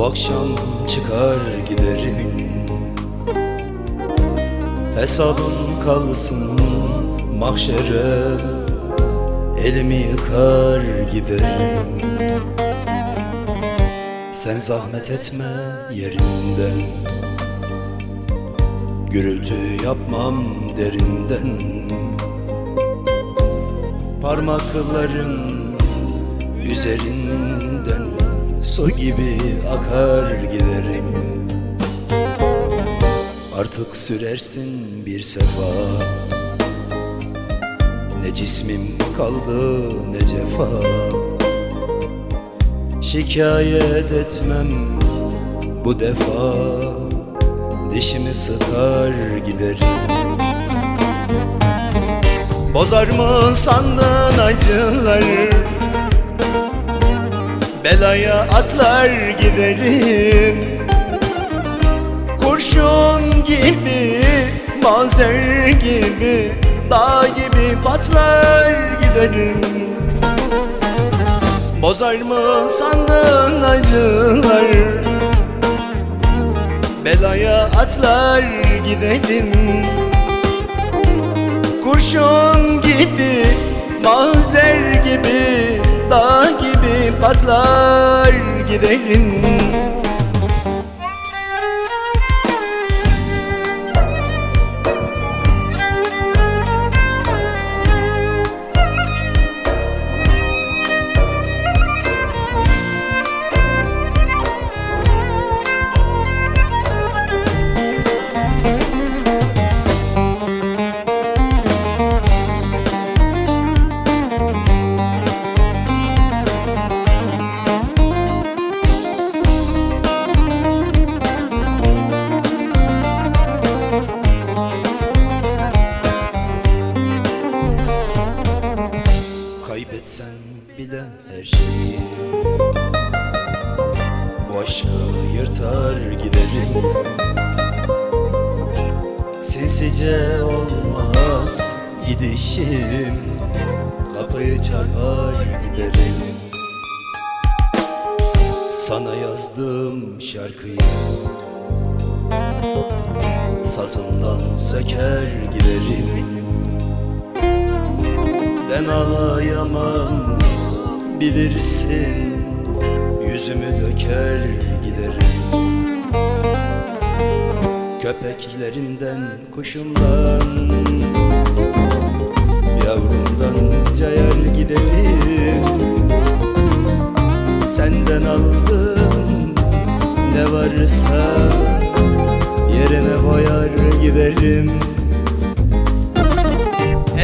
akşam çıkar giderim. Hesabım kalsın mahşere Elimi yıkar giderim. Sen zahmet etme yerinden. Gürültü yapmam derinden. Parmakların üzerinden Su gibi akar giderim. Artık sürersin bir sefa. Ne cismim kaldı ne cefa. Şikayet etmem bu defa. Dişimi sıkar giderim. Bozar mı sandın acılar Belaya atlar giderim. Kurşun gibi, mazer gibi Dağ gibi patlar giderim. Bozar mı sandın acılar? Belaya atlar giderim. Kurşun gibi, mazer gibi giderim Kaybetsen bile her şeyi. Bu aşkı yırtar giderim. Sinsice olmaz gidişim. Kapıyı çarpar giderim. Sana yazdım şarkıyı. Sazımdan söker giderim ben ağlayamam bilirsin Yüzümü döker giderim. Köpeklerinden, kuşumdan Yavrumdan cayar giderim. Senden aldım ne varsa Yerine koyar giderim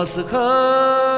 Üzülme Kafama sıkar